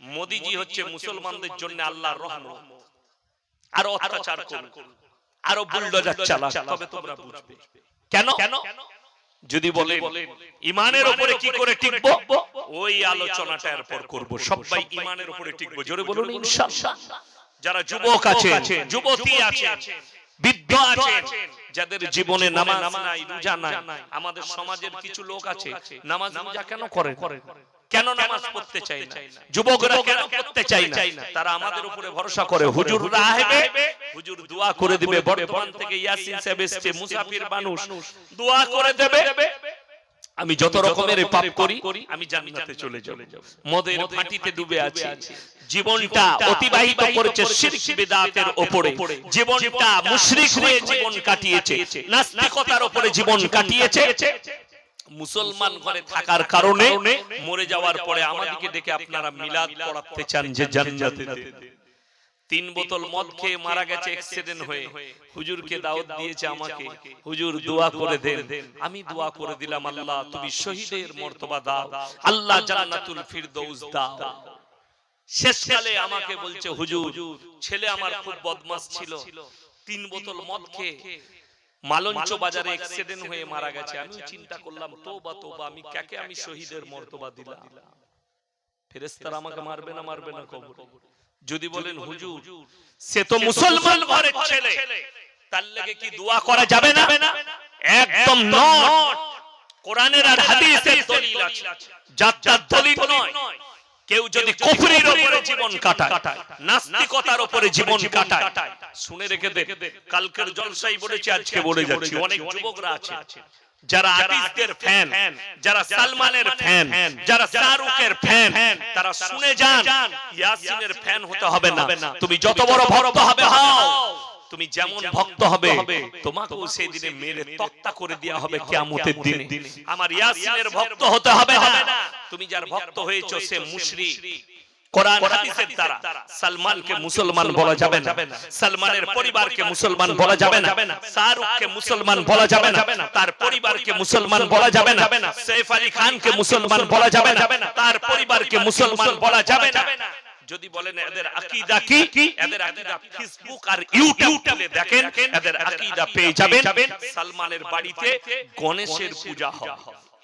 মোদিজি হচ্ছে মুসলমানদের জন্য আল্লাহর রহমত। আরও অত্যাচার করুন। আরও বুলডোজার চালা তবে তোমরা বুঝবে। কেন? কেন? যদি বলে ইমানের উপরে কি করে টিকবো? ওই আলোচনাটা এরপর করব। সবাই ইমানের উপরে টিকবো। জোরে বলুন ইনশাআল্লাহ যারা যুবক আছে যুবতী আছে বৃদ্ধ আছে যাদের জীবনে নামাজ নাই রোজা নাই আমাদের সমাজের কিছু লোক আছে নামাজ রোজা কেন করে কেন নামাজ পড়তে চায় না? যুবকরা কেন পড়তে চায় না? তারা আমাদের উপরে ভরসা করে। হুজুর রাহেবে হুজুর দোয়া করে দিবে বর্তমান থেকে ইয়াসিন সাহেব এসছে মুসাফির মানুষ। দোয়া করে দেবে? আমি যত রকমের পাপ করি আমি জান্নাতে চলে যাব। মদের ফাঁটিতে ডুবে আছি। জীবনটা অতিবাহিত করেছে শিরক বিদআতের উপরে জীবনটা মুশরিক হয়ে জীবন কাটিয়েছে। নাস্তিকতার উপরে জীবন কাটিয়েছে। মুসলমান ঘরে থাকার কারণে মরে যাওয়ার পরে আমাদেরকে দেখে আপনারা মিলাদ পড়াতে চান যে জান্নাতে। তিন বোতল মদ খেয়ে মারা গেছে অ্যাক্সিডেন্ট হয়ে হুজুরকে দাওয়াত দিয়েছে আমাকে। হুজুর দোয়া করে দেন। আমি দোয়া করে দিলাম আল্লাহ তুমি শহীদের মর্তবা দাও। আল্লাহ জান্নাতুল ফিরদৌস দাও। শেষকালে আমাকে বলছে হুজুর ছেলে আমার খুব বদমাস ছিল। তিন বোতল মদ খেয়ে মালঞ্চ বাজারে অ্যাক্সিডেন্ট হয়ে মারা গেছে। আমি চিন্তা করলাম তোবা তোবা আমি কাকে আমি শহীদের মর্তবা দিলাম? ফেরেশতারা আমাকে মারবে না মারবে না কবর। যদি বলেন হুজুর সে তো মুসলমান ঘরের ছেলে। তার লেগে কি দোয়া করা যাবে না? একদম নট। কোরআনের আর হাদিসের দলিল আছে। যাত্রার দলিল নয়। কেউ যদি কুফরির উপরে জীবন কাটায় নাস্তিকতার উপরে জীবন কাটায়। শুনে রেখে দে কালকের জলসাই বলেছে আজকে বলে যাচ্ছি অনেক যুবকরা আছে। যারা আতিফদের ফ্যান যারা সালমানের ফ্যান যারা শাহরুখের ফ্যান তারা শুনে যান ইয়াসিনের ফ্যান হতে হবে না। তুমি যত বড় ভক্ত হবে হও। তুমি যেমন ভক্ত হবে তোমাকেও সেই দিনে মেরে তক্তা করে দেওয়া হবে কিয়ামতের দিনে আমার ইয়াসিনের ভক্ত হতে হবে না তুমি যার ভক্ত হয়েছো সে মুশরিক কোরআন হাদিসের দ্বারা সালমানকে মুসলমান বলা যাবে না সালমানের পরিবারকে মুসলমান বলা যাবে না শাহরুখকে মুসলমান বলা যাবে না তার পরিবারকে মুসলমান বলা যাবে না সৈফ আলী খানকে মুসলমান বলা যাবে না তার পরিবারকে মুসলমান বলা যাবে না যদি বলেন এদের আকীদা কি? এদের আকীদা ফেসবুক আর ইউটিউবে দেখেন এদের আকীদা পেয়ে যাবেন। সালমানের বাড়িতে গণেশের পূজা হয়।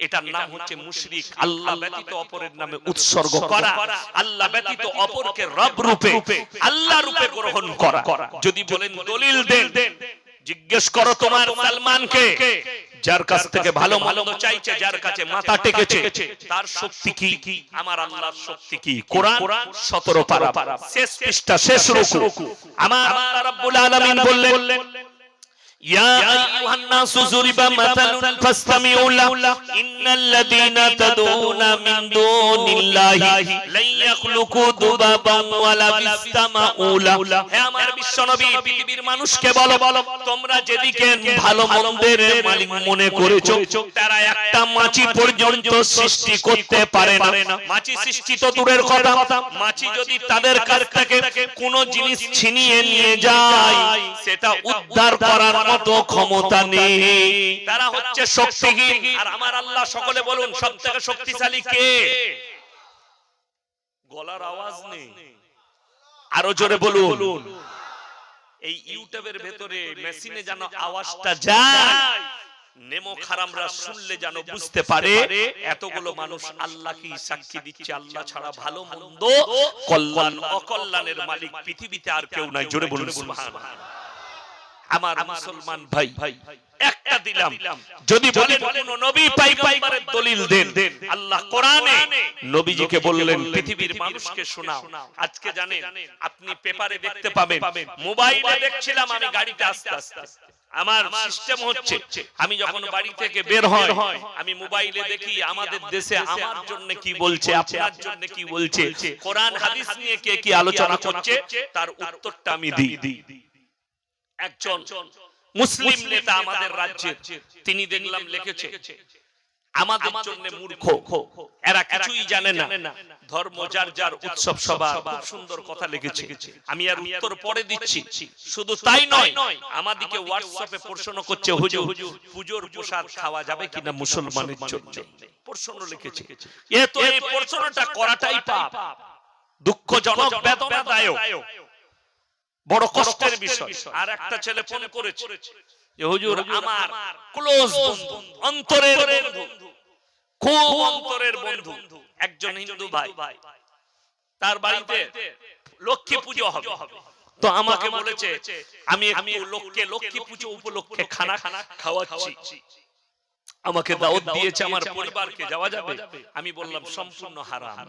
এটার নাম হচ্ছে মুশরিক। আল্লাহ ব্যতীত অপরের নামে উৎসর্গ করা। আল্লাহ ব্যতীত অপরকে রব রূপে আল্লাহ রূপে গ্রহণ করা। যদি বলেন দলিল দেন জিজ্ঞেস করো তোমার সালমানকে। যার কাছ থেকে ভালো মন্দ চাইছে যার কাছে মাথা টেকেছে তার শক্তি কি? আমার আল্লাহর শক্তি কি? কোরআন 17 পারা শেষ পৃষ্ঠা শেষ রুকু। আমার আল্লাহ রাব্বুল আলামিন বললেন يا أيها الناس ضرب مثل فاستمعوا له إن الذين تدعون من دون الله لن يخلقوا ذبابا ولا يستمعوا له হে আমার বিশ্বনবী পৃথিবীর মানুষকে বলো বলো তোমরা যেদিকে ভালো মন্দের মালিক মনে করেছো তারা একটা মাছি পর্যন্ত সৃষ্টি করতে পারে না মাছি সৃষ্টি তো দূরের কথা মাছি যদি তাদের কাছ থেকে কোনো জিনিস ছিনিয়ে নিয়ে যায় সেটা উদ্ধার করার মতো ক্ষমতা নেই। তারা হচ্ছে শক্তিহীন। আর আমার আল্লাহ সকলে বলুন সব থেকে শক্তিশালী কে? গলার আওয়াজ নেই। আরও জোরে বলুন। এই ইউটিউবের ভেতরে মেশিনে যেন আওয়াজটা যায়। নেমো খারামরা শুনলে যেন বুঝতে পারে এতগুলো মানুষ আল্লাহ কি সাক্ষী দিচ্ছে আল্লাহ ছাড়া ভালো মন্দ কল্যাণ অকল্যাণের মালিক পৃথিবীতে আর কেউ নাই। জোরে বলুন সুবহানাল্লাহ আমার মুসলমান ভাই একটা দিলাম। যদি বলেন কোন নবী পাইগম্বরের দলিল দেন আল্লাহ কোরআনে নবীজিকে বললেন পৃথিবীর মানুষকে শোনাও। আজকে জানেন আপনি পেপারে দেখতে পাবেন মোবাইলে দেখছিলাম আমি গাড়িতে আস্তে আস্তে আমার সিস্টেম হচ্ছে আমি যখন বাড়ি থেকে বের হয় আমি মোবাইলে দেখি আমাদের দেশে আমার জন্য কি বলছে আপনার জন্য কি বলছে? কোরআন হাদিস নিয়ে কে কি আলোচনা করছে? তার উত্তরটা আমি দিই একজন মুসলিম নেতা আমাদের রাজ্যে তিনি দেখলাম লিখেছে। আমাদের জন্য মূর্খ। এরা কিছুই জানে না। ধর্ম যার যার উৎসব সভা খুব সুন্দর কথা লিখেছে। আমি আর উত্তর পরে দিচ্ছি। শুধু তাই নয় আমাদিকে হোয়াটসঅ্যাপে প্রশ্ন করছে হুজুর। পুজোর প্রসাদ খাওয়া যাবে কিনা মুসলমানের জন্য। প্রশ্ন লিখেছে। এ তো এই প্রশ্নটা করাটাই পাপ। দুঃখজনক বেদনাদায়ক বড় কষ্টের বিষয়। আর একটা ছেলে ফোন করেছে। যে হুজুর আমার ক্লোজ বন্ধু অন্তরের বন্ধু খুব অন্তরের বন্ধু একজন হিন্দু ভাই। তার বাড়িতে লক্ষ্মী পুজো হবে। তো আমাকে বলেছে আমি আমি লোককে লক্ষ্মী পুজো উপলক্ষে খানা খানা খাওয়াচ্ছি। আমাকে দাওয়াত দিয়েছে আমার পরিবারকে যাওয়া যাবে? আমি বললাম সম্পূর্ণ হারাম।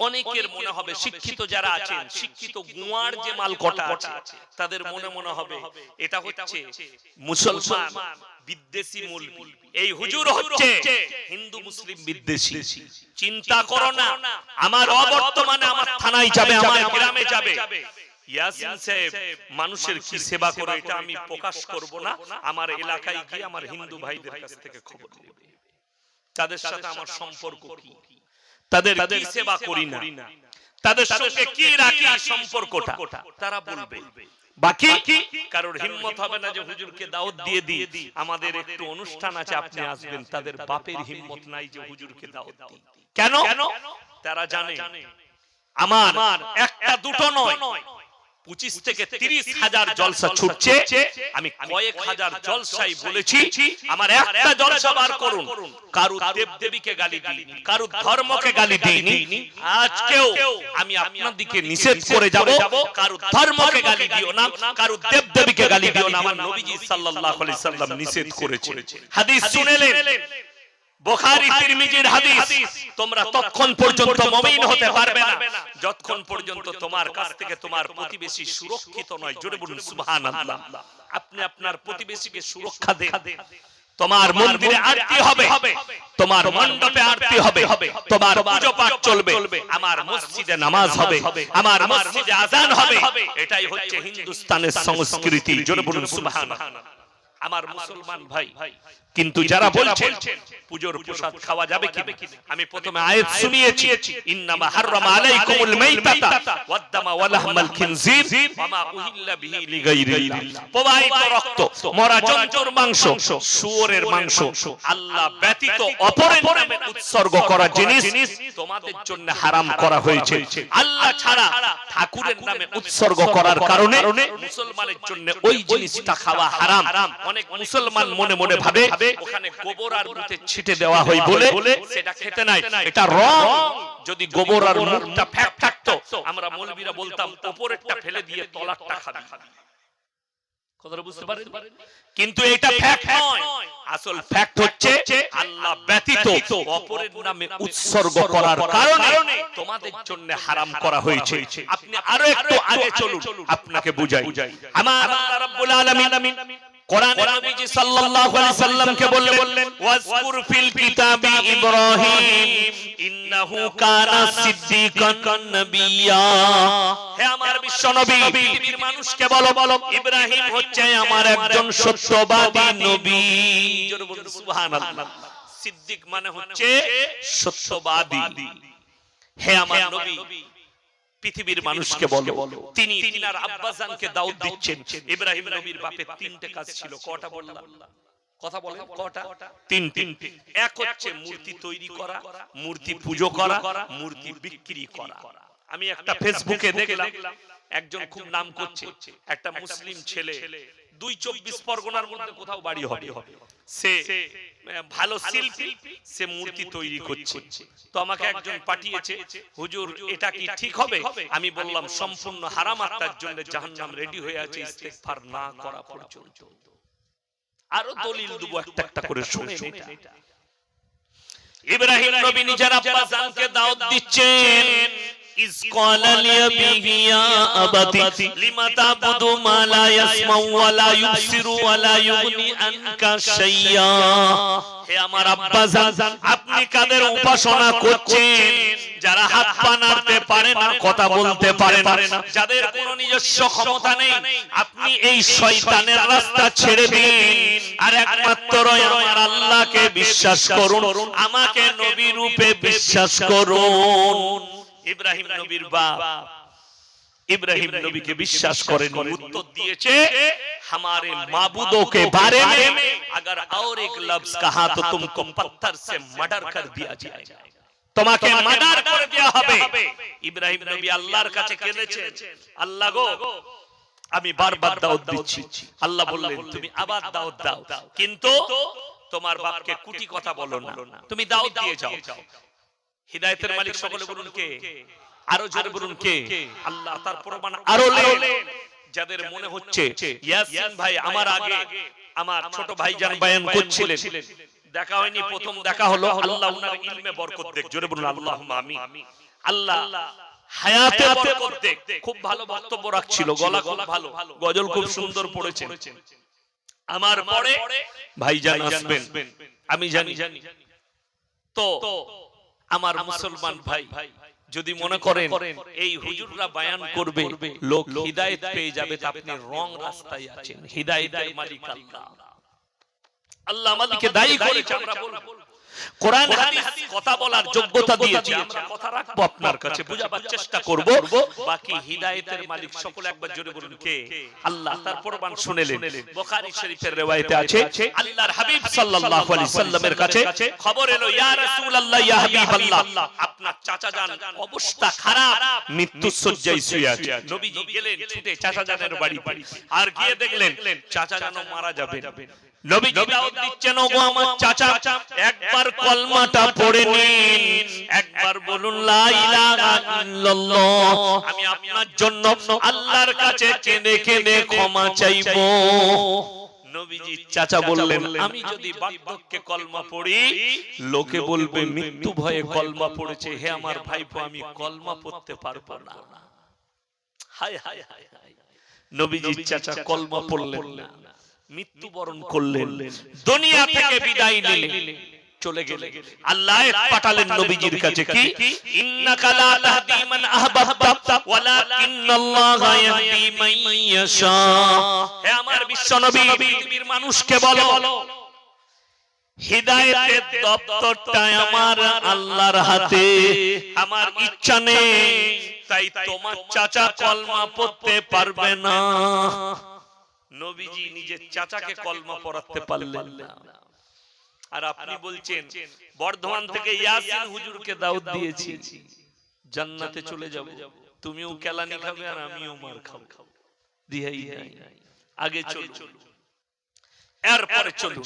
অনেকের মনে হবে শিক্ষিত যারা আছেন শিক্ষিত গুয়ার যে মাল কটা আছে তাদের মনে মনে হবে এটা হচ্ছে মুসলমান বিদ্বেষী মূল এই হুজুর হচ্ছে হিন্দু মুসলিম বিদ্বেষী। চিন্তা করো না। আমার অবর্তমানে আমার থানায় যাবে আমার গ্রামে যাবে। ইয়াসিন সাহেব মানুষের কি সেবা করে এটা আমি প্রকাশ করব না। আমার এলাকায় গিয়ে আমার হিন্দু ভাইদের কাছ থেকে খবর নেবে। তাদের সাথে আমার সম্পর্ক কি? তাদের কি সেবা করি না। তাদের সঙ্গে কি রাখি সম্পর্কটা তারা বলবে। বাকি কারোর হিম্মত হবে না যে হুজুরকে দাওয়াত দিয়ে দিই। আমাদের একটু অনুষ্ঠান আছে আপনি আসবেন তাদের বাপের হিম্মত নাই যে হুজুরকে দাওয়াত দিই। কেন? তারা জানে। আমার একটা দুটো নয়। পঁচিশ থেকে তিরিশ হাজার জলসা ছুটছে। আমি কয়েক হাজার জলসাই বলেছি। আমার একটা জলসা বার করুন। কারু দেব দেবীকে গালি দিইনি। কারু ধর্মকে গালি দিইনি। আজকেও আমি আপনার দিকে নিষেধ করে যাব। কারু ধর্মকে গালি দিও না। কারু দেব দেবীকে গালি দিও না। আমার নবীজি সাল্লাল্লাহু আলাইহি সাল্লাম নিষেধ করেছে। হাদিস শুনেলেন। বুখারী তিরমিজির হাদিস। তোমরা ততক্ষণ পর্যন্ত মুমিন হতে পারবে না। যতক্ষণ পর্যন্ত তোমার কাছ থেকে তোমার প্রতিবেশী সুরক্ষিত নয় জোরে বলুন সুবহানাল্লাহ। আপনি আপনার প্রতিবেশীকে সুরক্ষা দেন তোমার মন্দিরে আরতি হবে। তোমার মণ্ডপে আরতি হবে। তোমার পুজো পাঠ চলবে। আমার মসজিদে নামাজ হবে। আমার মসজিদে আজান হবে। এটাই হচ্ছে হিন্দুস্তানের সংস্কৃতি। জোরে বলুন সুবহানাল্লাহ। আমার মুসলমান ভাই। কিন্তু যারা বলছেন পুজোর প্রসাদ খাওয়া যাবে কি আমি প্রথমে আয়াত শুনিয়েছি ইন্নামা হাররামা আলাইকুমুল মাইতাতা। ওয়াদ-দামা ওয়া লাহমাল খিনজির। ওয়া মা উহিল্লা বিহি লিগাইরিল্লাহ। প্রবাহিত রক্ত মরা জন্তুর মাংস শুয়োরের মাংস। আল্লাহ ব্যতীত অপরের নামে উৎসর্গ করা জিনিস তোমাদের জন্য হারাম করা হয়েছে। আল্লাহ ছাড়া ঠাকুরের নামে উৎসর্গ করার কারণে মুসলমানের জন্য ওই জিনিসটা খাওয়া হারাম। অনেক মুসলমান মনে মনে ভাবে ওখানে গোবর আর মুতে ছিটে দেওয়া হয় বলে সেটা খেতে নাই। এটা রং। যদি গোবর আর মুখটা ফ্যাক থাকতো আমরা মৌলবীরা বলতাম উপরেরটা ফেলে দিয়ে তলারটা খাবি। কথাটা বুঝতে পারেন কিন্তু এটা ফ্যাক্ট নয়। আসল ফ্যাক্ট হচ্ছে আল্লাহ ব্যতীত অপরের নামে উৎসর্গ করার কারণে তোমাদের জন্য হারাম করা হয়েছে। আপনি আরও একটু আগে চলুন। আপনাকে বুঝাই। আমার রাব্বুল আলামিন কোরআনে নবীজি সাল্লাল্লাহু আলাইহি সাল্লামকে বললেন ওয়াজকুর ফিল কিতাবি ইব্রাহিম ইন্নাহু কানা সিদ্দিকান নবিয়্যা হে আমার বিশ্ব নবী পৃথিবীর মানুষকে বলো বলো ইব্রাহিম হচ্ছে আমার একজন সত্যবাদী নবী। জোরে বলুন সুবহানাল্লাহ। সিদ্দিক মানে হচ্ছে সত্যবাদী। হে আমার নবী পৃথিবীর মানুষকে বলো। তিনি তিনার আব্বাজানকে দাউদ দিচ্ছেন। ইব্রাহিম নবীর বাপের তিনটে কাজ ছিল। কটা বললাম? কথা বলেন। কটা? তিন তিন এক হচ্ছে মূর্তি তৈরি করা মূর্তি পুজো করা মূর্তি বিক্রি করা। আমি একটা ফেসবুকে দেখলাম একজন খুব নাম করছে একটা মুসলিম ছেলে। দুই চব্বিশ পরগনার মধ্যে কোথাও বাড়ি হবে। সে ভালো শিল্পী সে মূর্তি তৈরি করছে। তো আমাকে একজন পাঠিয়েছে হুজুর এটা কি ঠিক হবে? আমি বললাম সম্পূর্ণ হারাম আর তার জন্য জাহান্নাম রেডি হয়ে আছে ইস্তেগফার না করা পর্যন্ত। আরও দলিল দেবো একটা একটা করে শুনে এটা ইব্রাহিম নবী নিজের আব্বা জানকে দাওয়াত দিচ্ছেন। আপনি কাদের উপাসনা করছেন? যারা হাত পা নাড়তে পারে না, কথা বলতে পারে না। যাদের কোন নিজস্ব ক্ষমতা নেই, আপনি এই শয়তানের রাস্তা ছেড়ে দিন। আর একমাত্র আল্লাহকে বিশ্বাস করুন, আমাকে নবী রূপে বিশ্বাস করুন। ইব্রাহিম নবীর বাপ इब्राहिम नबी के विश्वास करें उत्तर दिए हमारे माबूदों के बारे में अगर और एक लफ्ज कहा तो तुमको पत्थर से मर्डर कर दिया जाएगा তোমাকে মার্ডার করে দেওয়া হবে ইব্রাহিম নবী আল্লাহর কাছে কেঁদেছেন আল্লাহ গো আমি বারবার দাওয়াত দিচ্ছি আল্লাহ বললেন তুমি আবার দাওয়াত দাও কিন্তু তোমার বাপকে কুটি কথা বলো না তুমি দাওয়াত দিয়ে যাও হিদায়াতের মালিক সকলে বলুন কে? আরও জোরে বলুন কে? আল্লাহ তার প্রমাণ আরও যাদের মনে হচ্ছে ইয়াসিন ভাই আমার আগে আমার ছোট ভাইজান বয়ান করছিলেন। দেখা হয়নি প্রথম দেখা হলো আল্লাহ উনার ইলমে বরকত দেখ। জোরে বলুন আল্লাহুম্মা আমিন। আল্লাহ হায়াতে বরকত দেখ। খুব ভালো বক্তব্য রাখছিল গলা খুব ভালো। গজল খুব সুন্দর পড়েছেন। আমার পরে ভাইজান আসবেন। আমি জানি। জানি। তো আমার মুসলমান ভাই যদি মনে করেন এই হুজুররা বায়ান করবে লোক হিদায়ত পেয়ে যাবে তা আপনি রং রাস্তায় আছেন হিদায়তের মালিক আল্লাহ আল্লাহ আমাদেরকে দায়ী করেছে আমরা বলব। কোরআন হাদিস কথা বলার যোগ্যতা দিয়েছে আমরা। কথা রাখব আপনার কাছে বুঝাবার চেষ্টা করব। বাকি হিদায়েতের মালিক সকলে একবার জোরে বলুন কে? আল্লাহ তার প্রমাণ শুনেলেন বুখারী শরীফের রওয়ায়েতে আছে আল্লাহর হাবিব সাল্লাল্লাহু আলাইহি সাল্লামের কাছে খবর এলো ইয়া রাসূলুল্লাহ ইয়া হাবিবাল্লাহ আপনার চাচা জান অবস্থা খারাপ। মৃত্যু সজ্জায় শুয়ে আছে। নবীজি গেলেন ছুটে চাচা জানের বাড়ি আর গিয়ে দেখলেন চাচা জান মারা যাবে। চাচা বললেন, আমি যদি বার্ধক্যে কলমা পড়ি, লোকে বলবে, মৃত্যু ভয়ে কলমা পড়েছে। হে আমার ভাইপো, আমি কলমা পড়তে পারব না। হায় হায় হায় হায়। নবীজি চাচা কলমা পড়লেন না। মৃত্যুবরণ করলেন দুনিয়া থেকে বিদায় নিলেন চলে গেলে আল্লাহ পাঠালেন নবীজির কাছে কি? ইন্নাকা লা তাহদি মান আহবাবতা ওয়ালাকিন্নাল্লাহা ইয়াহদি মান ইয়াশা। হে আমার বিশ্ব নবী পৃথিবীর মানুষকে বলো হিদায়াতের দপ্তরটা আমার আল্লাহর হাতে আমার ইচ্ছা নেই তাই তোমার চাচা কলমা পড়তে পারবে না। নবীজি নিজের চাচাকে কলমা পড়াতে পারলেন না। আর আপনি বলছেন বর্ধমান থেকে ইয়াসিন হুজুরকে দাওয়াত দিয়েছি। জান্নাতে চলে যাব। তুমিও কেলানি খাবে আর আমিও মার খাব। দিহাই নাই। আগে চলো এরপরে চলুন।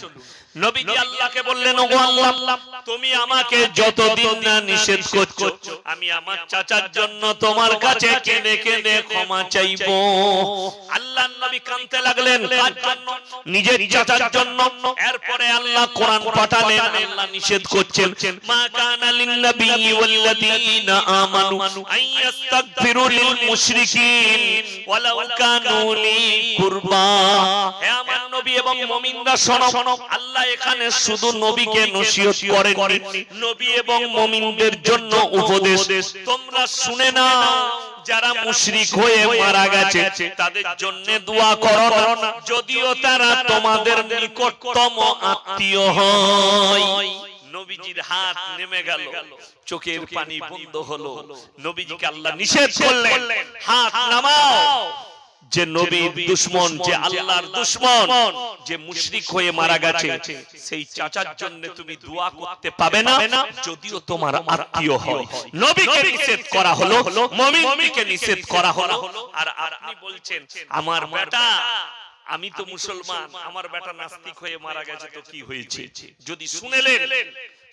নবীজি আল্লাহকে বললেন ওগো আল্লাহ তুমি আমাকে যতদিন না নিষেধ করছ আমি আমার চাচার জন্য তোমার কাছে কেঁদে কেঁদে ক্ষমা চাইব। আল্লাহ নবী কাঁদতে লাগলেন। কার জন্য? নিজের চাচার জন্য। এরপরে আল্লাহ কোরআন পাঠালেন আল্লাহ নিষেধ করছেন। মা কানা লিন নবী ওয়াল্লাযীনা আমানু। আন লিল মুশরিকিন। ওয়ালাউ কানু লি কুরবা। হে আমার নবী এবং মুমিনরা শোনো, আল্লাহ এখানে শুধু নবীকে নসিহত করেননি। নবী এবং মুমিনদের জন্য উপদেশ। তোমরা শুনে নাও, যারা মুশরিক হয়ে মারা গেছে, তাদের জন্য দোয়া করো না। যদিও তারা তোমাদের নিকটতম আত্মীয় হয়। নবীজির হাত নেমে গেল, চোখের পানি বন্ধ হলো। নবীজিকে আল্লাহ নিষেধ করলেন, হাত নামাও। যে নবীর দুশ্মন যে আল্লাহর দুশ্মন যে মুশরিক হয়ে মারা গেছে সেই চাচার জন্য তুমি দোয়া করতে পাবে না যদিও তোমার আত্মীয় হয়। নবীকে নিষেধ করা হলো মুমিনকে নিষেধ করা হলো। আর আপনি বলছেন আমার বেটা আমি তো মুসলমান আমার বেটা নাস্তিক হয়ে মারা গেছে তো কি হয়েছে? যদি শুনেলেন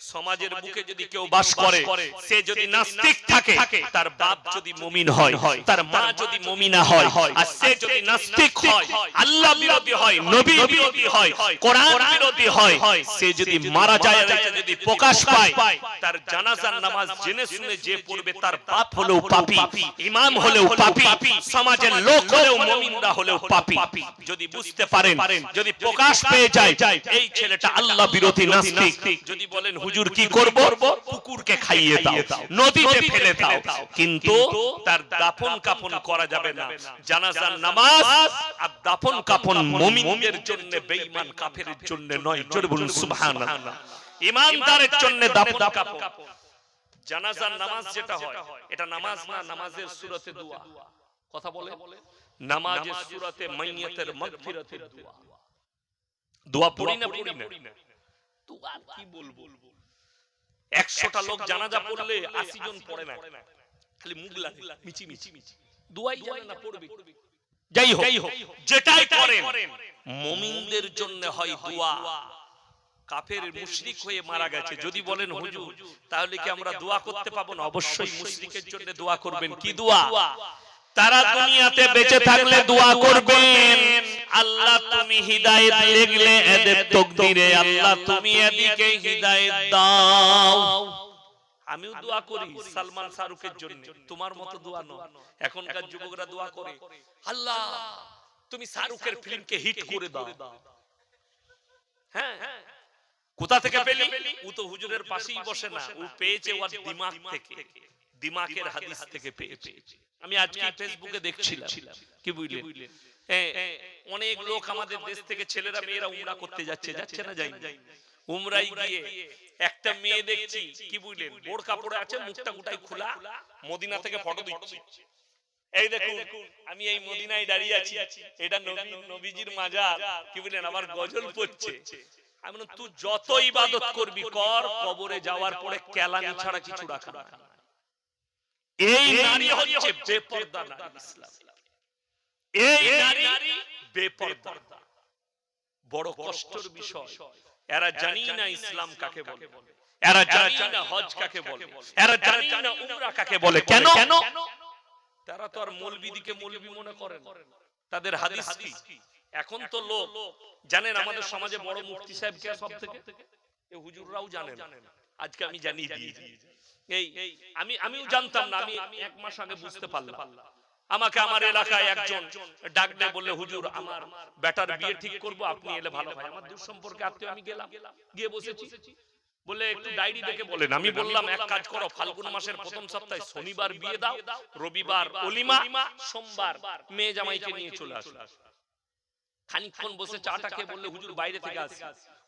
সমাজের বুকে যদি কেউ বাস করে সে যদি নাস্তিক থাকে তার বাপ যদি মুমিন হয় তার মা যদি মুমিনা হয় আর সে যদি নাস্তিক হয় আল্লাহ বিরোধী হয় নবী বিরোধী হয় কোরআন বিরোধী হয় সে যদি মারা যায় যদি প্রকাশ পায় তার জানাজার নামাজ জেনে শুনে যে পড়বে তার বাপ হলেও পাপী ইমাম হলেও পাপী সমাজের লোক হলেও মুমিনরা হলেও পাপী যদি বুঝতে পারেন যদি প্রকাশ পেয়ে যায় এই ছেলেটা আল্লাহ বিরোধী নাস্তিক যদি বলেন হুজুর কি করব? কুকুরকে খাইয়ে দাও নদীতে ফেলে দাও। কিন্তু তার দাফন কাফন করা যাবে না। জানাজার নামাজ আর দাফন কাফন মুমিনদের জন্য বেঈমান কাফেরের জন্য নয়। জোরে বলুন সুবহানাল্লাহ। ইমানদারের জন্য দাফন কাফন। জানাজার নামাজ যেটা হয় এটা নামাজ না নামাজের সুরতে দোয়া। কথা বলে? নামাজের সুরতে মাইয়াতের মাগফিরাতের দোয়া। দোয়া। পড়ি না। পড়ি না। দোয়া কি বলব? একশোটা লোক জানাজা পড়লে আশি জন পড়ে না। খালি মুখ লাগে মিচি মিচি মিচি দুয়াই জানে না পড়বে। যাই হোক যেটাই করেন মুমিনদের জন্য হয় দোয়া। কাফের মুশরিক হয়ে মারা গেছে। যদি বলেন হুজুর তাহলে কি আমরা দোয়া করতে পাবো? না অবশ্যই মুশরিকের জন্য দোয়া করবেন কি দোয়া? তারা দুনিয়াতে বেঁচে থাকলে দোয়া করবেন। আল্লাহ তুমি হিদায়েত লিখলে এদের তকদিরে আল্লাহ তুমি এদিকে হিদায়েত দাও। আমিও দোয়া করি সালমান শাহরুখের জন্য তোমার মতো দোয়া নয়। এখনকার যুবকরা দোয়া করে আল্লাহ তুমি শাহরুখের ফিল্মকে হিট করে দাও। হ্যাঁ কোথা থেকে পেলি? ও তো হুজুরের পাশেই বসে না ও পেয়েছে ওর দিমাগ থেকে। দিমাগের হাদিস থেকে পেয়েছে। আমি আজকে ফেসবুকে দেখছিলাম। কি বুঝলেন? অনেক লোক আমাদের দেশ থেকে ছেলেরা, মেয়েরা উমরা করতে যাচ্ছে যাচ্ছে না যাই উমরাই গিয়ে একটা মেয়ে দেখছি, কি বুঝলেন? বোর কাপড়ে আছে, মুখটা গোটাই খোলা, মদিনা থেকে ফটো দিচ্ছে। এই দেখুন, আমি এই মদিনায় দাঁড়িয়ে আছি, এটা নবী, নবীজির মাজার, কি বললেন আমার গজল পড়ছে। আমি তুই যত ইবাদত করবি কর, কবরে যাওয়ার পরে কেলানি ছাড়া কিছু রাখা এই নারী হচ্ছে বেপর্দা নারী ইসলাম। এই নারী বেপর্দা। বড় কষ্টের বিষয়। এরা জানি না ইসলাম কাকে বলে। এরা জানি না হজ কাকে বলে। এরা জানি না উমরা কাকে বলে। কেন? তারা তো আর মৌলবিদিকে মৌলবি মনে করে না। তাদের হাদিস কি? এখন তো লোক। জানেন আমাদের সমাজে বড় মুফতি সাহেব কে সব থেকে? এ হুজুররাও জানেন। আজকে আমি জানি দিয়েছি। এই আমি আমিও জানতাম না আমি এক মাস আগে বুঝতে পারলাম। আমাকে আমার এলাকায় একজন ডাক দেয় বললে হুজুর আমার বেটার বিয়ে ঠিক করব আপনি এলে ভালো হয়। আমার দূর সম্পর্কে আত্মীয় আমি গেলাম গিয়ে বসেছি। বলে একটু ডায়েরি দেখে বলেন। আমি বললাম এক কাজ করো ফাল্গুন মাসের প্রথম সপ্তাহে শনিবার বিয়ে দাও রবিবার অলিমা সোমবার মেয়ে জামাইকে নিয়ে চলে আসো। খানিকক্ষণ বসে চাটা খেয়ে বললে হুজুর বাইরে থেকে আসি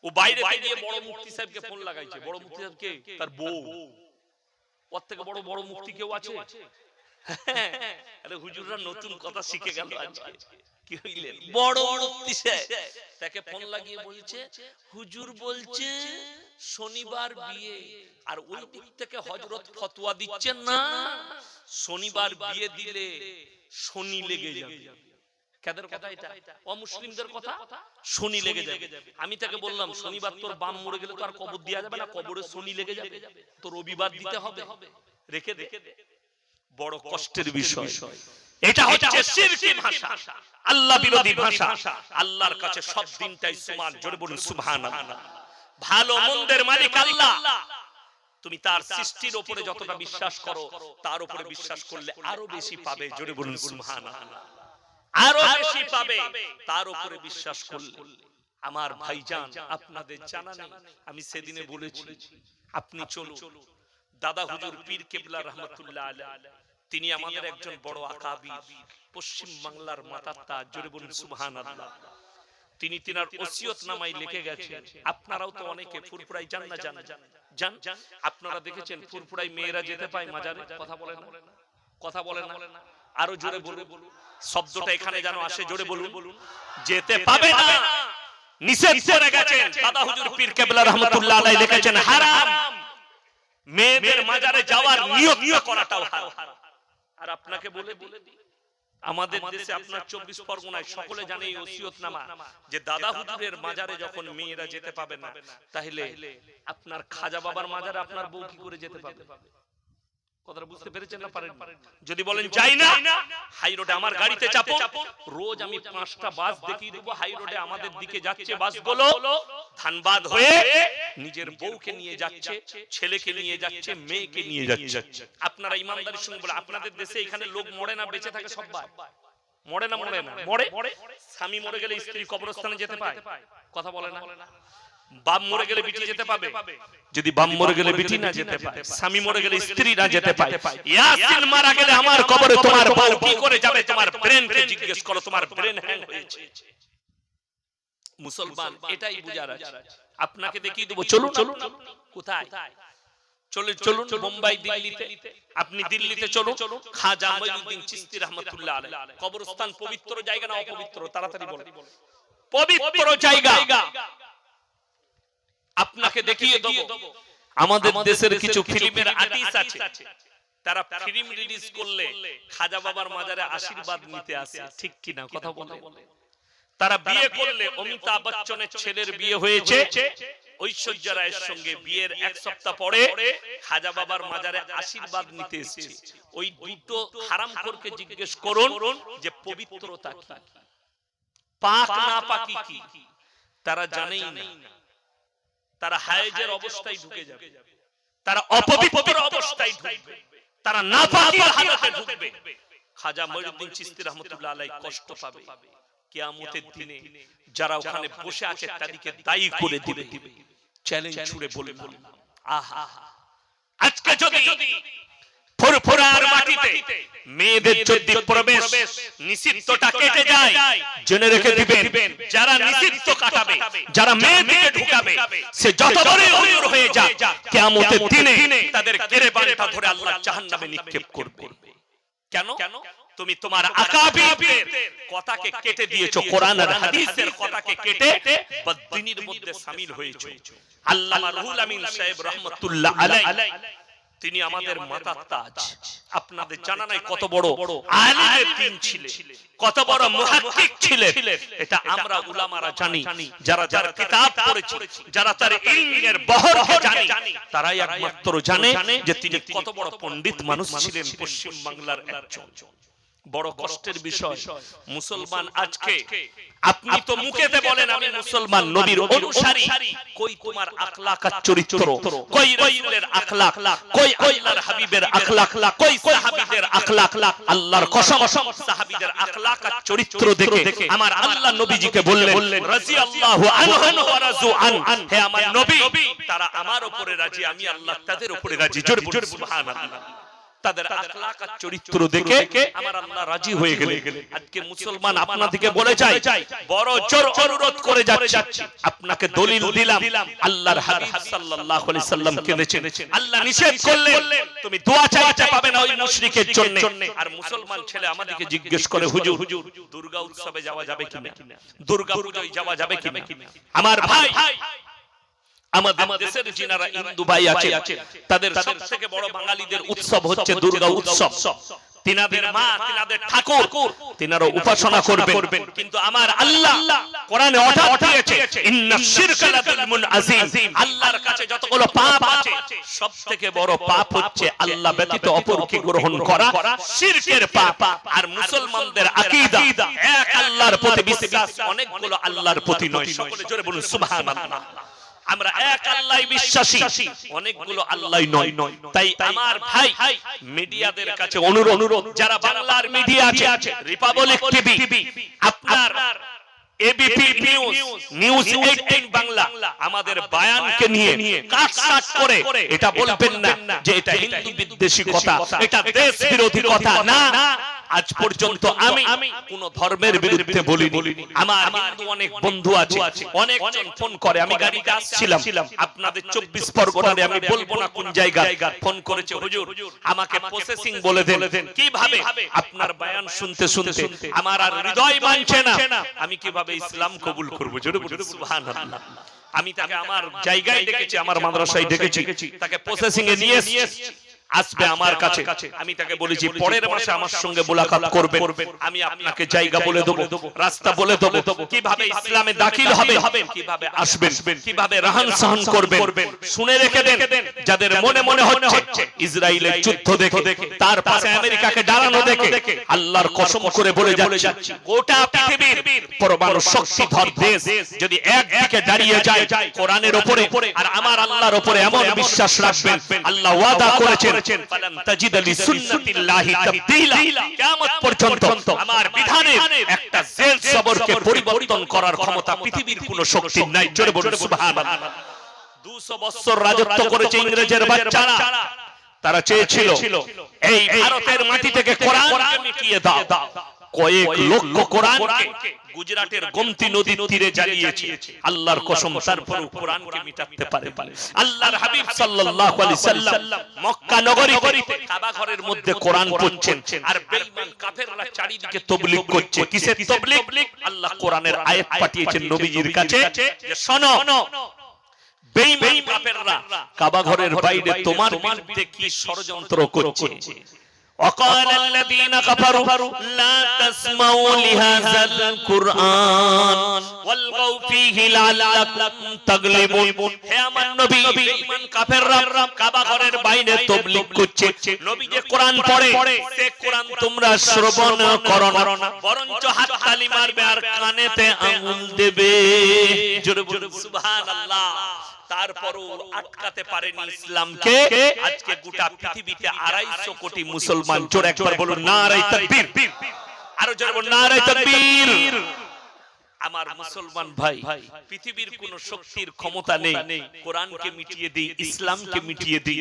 ও বাইরে থেকে গিয়ে বড় মুফতি সাহেবকে ফোন লাগাইছে। বড় মুফতি সাহেবকে তার বউ ওর থেকে বড় বড় মুফতি কেউ আছে আরে হুজুররা নতুন কথা শিখে গেল আজকে। কি হইলেন? বড় মুফতি তাকে ফোন লাগিয়ে বলছে হুজুর বলছে শনিবার বিয়ে। আর ওই দিক থেকে হযরত ফতোয়া দিচ্ছেন না। শনিবার বিয়ে দিলে শনি লেগে যাবে। কাদের কথা এটা অমুসলিমদের কথা? শনি লেগে যাবে। আমি তাকে বললাম শনিবার তোর বাম মরে গেলে তো আর কবর দেওয়া যাবে না কবরে শনি লেগে যাবে। তো রবিবার দিতে হবে। রেখে দে। বড় কষ্টের বিষয়। এটা হচ্ছে শিরকি ভাষা। আল্লাহ বিরোধী ভাষা। আল্লাহর কাছে সব দিনটাই সমান জোরে বলুন সুবহানাল্লাহ। ভালো মন্দের মালিক আল্লাহ। তুমি তার সৃষ্টির উপরে যতটা বিশ্বাস করো তার উপরে বিশ্বাস করলে আরও বেশি পাবে জোরে বলুন সুবহানাল্লাহ। আরও বেশি পাবে তার উপরে বিশ্বাস করলে। আমার ভাইজান আপনাদের জানা নেই। আমি সেদিনে বলেছি আপনি চলুন। দাদা হুজুর পীর কেবলা রহমতুল্লাহ আলাইহি তিনি আমাদের একজন বড় আকাবি পশ্চিম বাংলার মাতাত্তা জোরে বলুন সুবহানাল্লাহ। তিনি তিনার ওসিয়ত নামায় লিখে গেছেন। আপনারাও তো অনেকে ফুরফুরাই যান না জান? জান? আপনারা দেখেছেন ফুরফুরাই মেয়েরা যেতে পায় মাজারে? কথা বলে না? কথা বলে না। আরও জোরে বলুন। শব্দটা এখানে যেন আসে জোরে বলুন। যেতে পাবে না। নিষেধ করে গেছেন। দাদা হুজুর পীর কেবলা রহমতুল্লাহ আলাইহি লিখেছেন হারাম। মেয়েদের মাজারে যাওয়ার নিয়ত করাটাও হারাম আর আপনাকে বলে বলে দিই আমাদের দেশে আপনার চব্বিশ পরগনায় সকলে জানে এই ওসিয়তনামা যে দাদা হুজুরের মাজারে যখন মেয়েরা যেতে পাবে না তাহলে আপনার খাজা বাবার মাজারে আপনার বউ কি করে যেতে পাবে? কথাটা বুঝতে পেরেছেন না পারেন যদি বলেন যাই না হাই রোডে আমার গাড়িতে চাপো রোজ আমি পাঁচটা বাস দেখিয়ে দেবো হাই রোডে আমাদের দিকে যাচ্ছে বাসগুলো ধানবাদ হয়ে নিজের বউকে নিয়ে যাচ্ছে ছেলেকে নিয়ে যাচ্ছে মেয়েকে নিয়ে যাচ্ছে। আপনারা ইমানদারির সঙ্গে বলে আপনাদের দেশে এখানে লোক মরে না বেঁচে থাকে সবাই মরে না মরে না মরে। স্বামী মরে গেলে স্ত্রী কবরস্থানে যেতে পায়। কথা বলে না। বাপ মরে গেলে বিটি যেতে পাবে। যদি বাপ মরে গেলে বিটি না যেতে পায়। স্বামী মরে গেলে স্ত্রী না যেতে পায়। ইয়াসিন মারা গেলে আমার কবরে তোমার বউ কি করে যাবে? তোমার ব্রেন কে জিজ্ঞেস করো তোমার ব্রেন হ্যাং হয়েছে। মুসলমান এটাই বুঝার আছে। আপনাকে দেখিয়ে দেবো চলুন চলুন কোথায়? চলুন চলুন মুম্বাই দিল্লিতে। আপনি দিল্লিতে চলুন। খাজা মঈনুদ্দিন চিশতি রহমাতুল্লাহ আলাইহি। কবরস্থান পবিত্র জায়গা না অপবিত্র? তাড়াতাড়ি বলুন। পবিত্র জায়গা আপনাকে দেখিয়ে দেবো। আমাদের দেশের কিছু ফিল্মের আর্টিস্ট আছে। তারা ফিল্ম রিলিজ করলে খাজা বাবার মাজারে আশীর্বাদ নিতে আসে। ঠিক কিনা কথা বলে তারা বিয়ে করলে অমিতাভ বচ্চনের ছেলের বিয়ে হয়েছে। ঐশ্বর্য রায়ের সঙ্গে বিয়ের এক সপ্তাহ পরে খাজা বাবার মাজারে আশীর্বাদ নিতে এসেছে। ওই দুটো হারাম করকে জিজ্ঞেস করুন যে পবিত্রতা কি? পাক না পাকি কি? তারা জানেই না তারা হায়েজের অবস্থায় ঢুকে যাবে। তারা অপবিত্র অবস্থায় ঢুকবে। তারা নাপাকের হালতে ঢুকবে। খাজা মঈনুদ্দিন চিশতি রাহমাতুল্লাহ আলাইহি কষ্ট পাবে। কিয়ামতের দিনে যারা ওখানে বসে আছে তাদেরকে দায়ী করে দিবে। চ্যালেঞ্জ ছুড়ে বলে আহা। আজকে যদি ফুরফুরার মাটিতে। মেয়েদের যদি প্রবেশ নিষিদ্ধটা কেটে যায় জেনে রেখে দিবেন যারা নিষিদ্ধ কাটাবে যারা মেয়েদেরকে ঢুকাবে সে যত বড়ই অমর হয়ে যাক কিয়ামতের দিনে তাদের বাড়িটা ধরে আল্লাহ জাহান্নামে নিক্ষেপ করবে। কেন? তুমি তোমার কথাকে কেটে দিয়েছ কোরআন আর হাদিসের কথাকে কেটে বদ্দিনীর মধ্যে শামিল হয়েছো। আল্লামা রুহুল আমিন সাহেব রাহমাতুল্লাহ আলাইহি। তিনি আমাদের মাতার তাজ। আপনাদের জানা নাই কত বড় আলিমে দিন ছিলেন। কত বড় মুহাক্কিক ছিলেন। এটা আমরা উলামারা জানি। যারা যারা কিতাব পড়েছে যারা তার ইলমের বহরকে জানি তারাই একমাত্র জানে যে তিনি কত বড় পণ্ডিত মানুষ ছিলেন পশ্চিম বাংলার একজন। বড় কষ্টের বিষয়। মুসলমান আজকে আপনি তো মুখেতে বলেন আমি মুসলমান নবীর অনুসারী। কই তোমার আখলাক আর চরিত্র? কই রাসূলের আখলাক? কই আল্লাহর হাবিবের আখলাক? কই সাহাবীদের আখলাক? আল্লাহর কসম। সাহাবীদের আখলাক আর চরিত্র দেখে। আমার আল্লাহ নবীজিকে বললেন রাদিয়াল্লাহু আনহু ওয়া রাজু আন। হে আমার নবী। তারা আমার উপরে রাজি আমি আল্লাহ তাদের উপরে রাজি। জোরে সুবহানাল্লাহ। তাদের আখলাক আর চরিত্র দেখে আমার আল্লাহ রাজি হয়ে গেলে আজকে মুসলমান আপনাদেরকে বলে যায় বড় জোর অনুরোধ করে যাচ্ছি। আপনাকে দলিল দিলাম আল্লাহর হাবিব সাল্লাল্লাহু আলাইহি সাল্লাম কেঁদেছেন। আল্লাহ নিষেধ করলেন তুমি দোয়া চাইতে পাবে না ওই মুশরিকের জন্য। আর মুসলমান ছেলে আমাদেরকে জিজ্ঞেস করে হুজুর হুজুর দুর্গা উৎসবে যাওয়া যাবে কিনা? দুর্গা পূজায় যাওয়া যাবে কিনা? আমার ভাই আমাদের দেশের যিনারা হিন্দু ভাই আছে তাদের সব থেকে বড় বাঙালিদের উৎসব হচ্ছে দুর্গা উৎসব। তিনাদের মা তিনাদের ঠাকুর তিনারা উপাসনা করবেন। কিন্তু আমার আল্লাহ কোরআনে অর্ডার দিয়েছে ইন্না শিরকা লাযুলমুন আযীম আল্লাহর কাছে যতগুলো পাপ আছে সবথেকে বড় পাপ হচ্ছে আল্লাহ ব্যতীত অপরকে গ্রহণ করা শিরকের পাপ। আর মুসলমানদের আকীদা। এক আল্লাহর প্রতি বিশ্বাস অনেকগুলো আল্লাহর প্রতি নয়। সকলে জোরে বলুন সুবহানাল্লাহ আমরা এক আল্লাহ বিশ্বাসী। অনেকগুলো আল্লাহ নয়। তাই আমার ভাই মিডিয়াদের কাছে অনুরোধ। যারা বাংলার মিডিয়া আছে রিপাবলিক টিভি আপনার এবিপি নিউজ নিউজ 18 বাংলা আমাদের বায়ানকে নিয়ে কাট কাট করে এটা বলবেন না যে এটা হিন্দু বিদ্বেষী কথা এটা দেশ বিরোধী কথা না। আজ পর্যন্ত আমি কোন ধর্মের বিরুদ্ধে বলিনি। আমার হিন্দু অনেক বন্ধু আছে। অনেকজন ফোন করে। আমি গাড়িতে আসছিলাম। আপনাদের চব্বিশ পরগনারে আমি বলব না কোন জায়গায়। ফোন করেছে হুজুর। আমাকে প্রসেসিং বলে দেন। কীভাবে? আপনার বয়ান শুনতে শুনতে আমার আর হৃদয় মানছে না। আমি কীভাবে ইসলাম কবুল করব জোরে বলুন সুবহানাল্লাহ। আমি তাকে আমার জায়গায় ডেকেছি আমার মাদ্রাসায় ডেকেছি তাকে প্রসেসিং এ নিয়ে এসেছি। আসবে আমার কাছে। আমি তাকে বলেছি পরের মাসে আমার সঙ্গে মোলাকাত করবেন। আমি আপনাকে জায়গা বলে দেবো রাস্তা বলে দেবো। কীভাবে ইসলামে দাখিল হবে কীভাবে আসবেন? কীভাবে রাহান সাহান করবেন? শুনে রেখে দেন যাদের মনে মনে হচ্ছে ইসরায়েলের যুদ্ধ দেখে তার পাশে আমেরিকাকে ডালানো দেখে আল্লাহর কসম করে বলে যাচ্ছি। গোটা পৃথিবীর পরমাণু শক্তিধর দেশ যদি একদিকে দাঁড়িয়ে যায় কোরআনের উপরে আর আমার আল্লাহর উপরে এমন বিশ্বাস রাখবেন আল্লাহ ওয়াদা করেছেন তাজিদ সুন্নাতিল্লাহি তাবদীলা। কিয়ামত পর্যন্ত আমার বিধানের একটা জেল সবরকে পরিবর্তন করার ক্ষমতা পৃথিবীর কোনো শক্তি নাই। জোরে বলুন সুবহানাল্লাহ। 200 বছর রাজত্ব করেছে ইংরেজের বাচ্চারা। তারা চেয়েছিল এই ভারতের মাটি থেকে কোরআনকে মিটিয়ে দাও। কয়েক লক্ষ কোরআনকে গুজরাটের গোমতি নদীর তীরে জ্বালিয়েছে। আল্লাহর কসম তারপরও কোরআনকে মিটাতে পারে আল্লাহর হাবিব সাল্লাল্লাহু আলাইহি সাল্লাম মক্কা নগরীতে কাবা ঘরের মধ্যে কোরআন পড়ছেন। আর বেঈমান কাফেররা চারিদিকে তাবলীগ করছে। কিসের তাবলীগ? আল্লাহ কোরআনের আয়াত পাঠিয়েছেন নবীজির কাছে যে শোনো বেঈমান কাফেররা কাবা ঘরের বাইরে তোমার বিরুদ্ধে কি ষড়যন্ত্র করছে? وقال الذين كفروا لا تسمعوا لهذا القرآن والغوا فيه لعلكم تغلبون হে আমার নবী বেঈমান কাফেররা কাবা ঘরের বাইরে তাবলীগ করছে নবী যে কোরআন পড়ে সে কোরআন তোমরা শ্রবণ করো না বরঞ্চ হাত তালি মারবে আর কানেতে আঙুল দেবে জোরে বলুন সুবহানাল্লাহ তারপরও আটকাতে পারেনি ইসলামকে। আজকে গোটা পৃথিবীতে আড়াইশো কোটি মুসলমান। জোর একবার বলুন নারাই তাকবীর। আরও জোরে বলুন নারাই তাকবীর। আমার মুসলমান ভাই পৃথিবীর কোন শক্তির ক্ষমতা নেই। কোরআনকে মিটিয়ে দিই ইসলামকে মিটিয়ে দিই।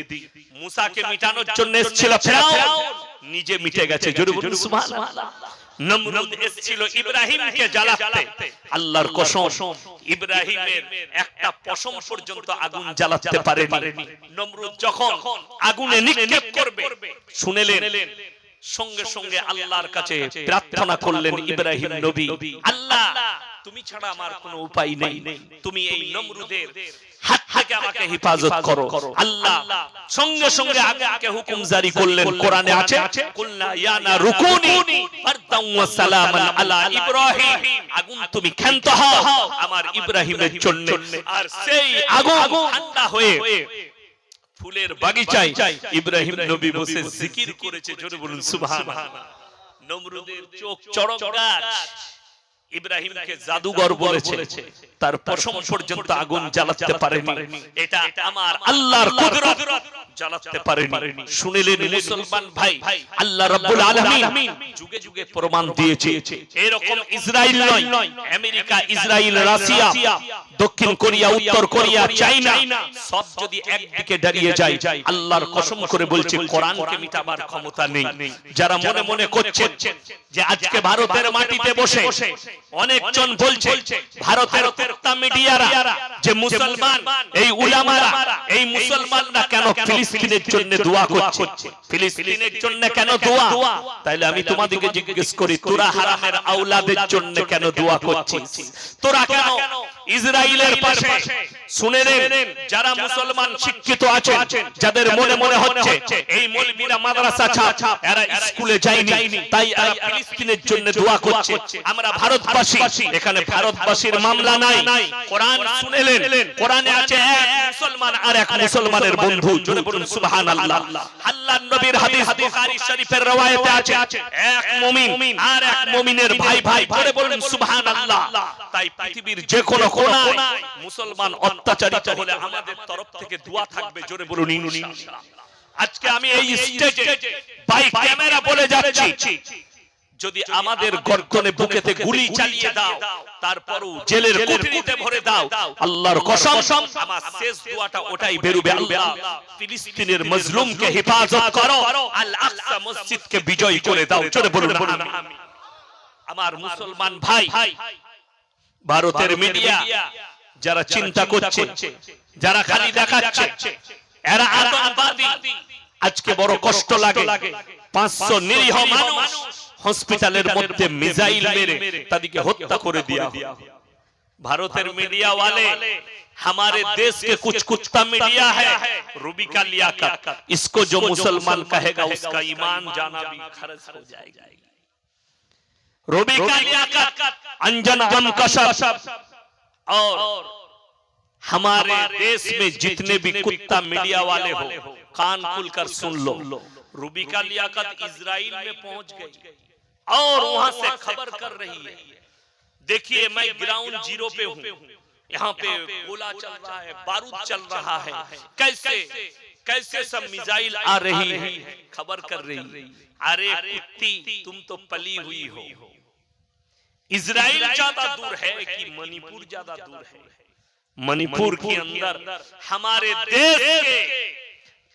মুসাকে মিটানোর জন্য এসেছিল নিজে মিটে গেছে। জোরে বলুন সুবহানাল্লাহ। নমরুদ এসেছিল ইব্রাহিমকে জ্বালাতে। আল্লাহর কসম ইব্রাহিমের একটা পশম পর্যন্ত আগুন জ্বালাতে পারেনি। নমরুদ যখন আগুনে নিক্ষেপ করবে শুনেলেন সঙ্গে সঙ্গে আল্লাহর কাছে প্রার্থনা করলেন ইব্রাহিম নবী। আল্লাহ তুমি ছাড়া আমার কোনো উপায় নেই। তুমি এই নমরুদের হাত থেকে আমাকে হেফাজত করো। আল্লাহ সঙ্গে সঙ্গে আগে আগে হুকুম জারি করলেন কোরআনে আছে? কুলনা ইয়া না রুকুনি ফারদাম ওয়া সালামান আলা ইব্রাহিম। আগুন তুমি ক্ষান্ত হও আমার ইব্রাহিমের জন্য। আর সেই আগুন ঠান্ডা হয়ে ফুলের বাগিচায় ইব্রাহিম নবী বসে জিকির করেছে জোরে বলুন সুবহানাল্লাহ। নমরুদের চোখ চড়ক গাছ। ইব্রাহিমকে জাদুঘর বলেছে। তার পশম পর্যন্ত আগুন জ্বালাতে পারেনি। এটা আমার আল্লাহর কুদরত জ্বালাতে পারেনি। শুনিলেন মুসলমান ভাই আল্লাহ রাব্বুল আলামিন যুগে যুগে প্রমাণ দিয়েছে। এরকম ইসরাইল নয় আমেরিকা ইসরাইল রাশিয়া দক্ষিণ কোরিয়া উত্তর কোরিয়া চাইনা সব যদি একদিকে দাঁড়িয়ে যায় আল্লাহর কসম করে বলছে কোরআনকে মিটাবার ক্ষমতা নেই। যারা মনে মনে করছেন যে আজকে ভারতের মাটিতে বসে অনেকজন বলছে ভারতের মিডিয়ারা যে মুসলমান এই উলামারা এই মুসলমানরা কেন ফিলিস্তিনের জন্য দোয়া করছে? ফিলিস্তিনের জন্য কেন দোয়া? তাইলে আমি তোমাদেরকে জিজ্ঞেস করি তোরা হারামের আওলাদের জন্য কেন দোয়া করছিস? তোরা কেন ইসরায়েলের পাশে শুনে নেন যারা মুসলমান শিক্ষিত আছেন যাদের মনে মনে হচ্ছে এই মৌলবীরা মাদ্রাসা এরা স্কুলে যায়নি তাই এরা ফিলিস্তিনের জন্য দোয়া করছে। আমরা ভারতবাসী এখানে ভারতবাসীর মামলা নাই। কোরআন শুনেলেন। কোরআনে আছে এক মুসলমান আর এক মুসলমানের বন্ধু। জোরে বলুন সুবহানাল্লাহ। আল্লাহর নবীর হাদিস বুখারী শরীফের রওয়ায়েতে আছে। এক মুমিন আর এক মুমিনের ভাই ভাই জোরে বলুন সুবহানাল্লাহ। তাই পৃথিবীর যে কোনো কোণায় মুসলমান অত্যাচারিত হলে আমাদের তরফ থেকে দোয়া থাকবে জোরে বলুন ইনশাআল্লাহ। আজকে আমি এই স্টেজে বাই ক্যামেরা বলে যাচ্ছি। যদি আমাদের গর্দনে বুকেতে গুলি চালিয়ে দাও তারপরও জেলের কুঠরিতে ভরে দাও। আল্লাহর কসম আমার শেষ দোয়াটা ওটাই বেরুবে আল্লাহ। ফিলিস্তিনের মজলুমকে হেফাজত করো। আল আকসা মসজিদকে বিজয় করে দাও। চলে বলুন আমিন। আমার মুসলমান ভাই ভারতের মিডিয়া যারা চিন্তা করছে যারা খালি দেখাচ্ছে এরা আতঙ্কবাদী। আজকে বড় কষ্ট লাগে। পাঁচশো নিরীহ মানুষ। হসপিটালের মধ্যে মিসাইল মেরে তাদেরকে হত্যা করে দিয়া भारतेर मीडिया वाले हमारे देश के कुछ कुत्ता मीडिया है रूबी का लियाकत इसको जो मुसलमान कहेगा उसका ईमान जाना भी खर्च हो जाएगा रूबी का लियाकत अंजन जम कशब और हमारे देश में जितने भी कुत्ता मीडिया वाले हो कान खुलकर सुन लो रूबी का लियाकत इजराइल में पहुंच गई और वहाँ से खबर कर रही है। देखिए मैं ग्राउंड ज़ीरो पे हूँ। यहाँ पे गोला चल रहा है बारूद चल रहा है। कैसे? कैसे? सब मिसाइल आ रही है? खबर कर रही है। अरे कुत्ती तुम तो पली हुई हो। इसराइल ज़्यादा दूर है कि मणिपुर ज़्यादा दूर है? मणिपुर के अंदर हमारे देश के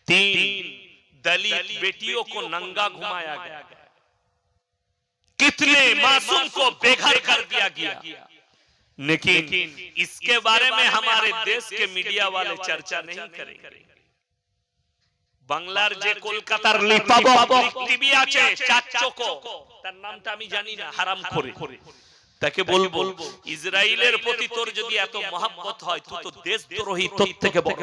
तीन दलित बेटियों को नंगा घुमाया गया। कितने मासूम को बेघर कर दिया गया लेकिन इसके बारे में हमारे देश के मीडिया वाले चर्चा नहीं करेंगे বাংলার যে কলকাতার লিপাবক টিভি আছে চাচ্চকো তার নামটা আমি জানি না হারাম করে তাকে বলবো ইসরায়েলের প্রতি তোর যদি এত মহাব্বত হয় তুই তো দেশদ্রোহী তোর থেকে বড়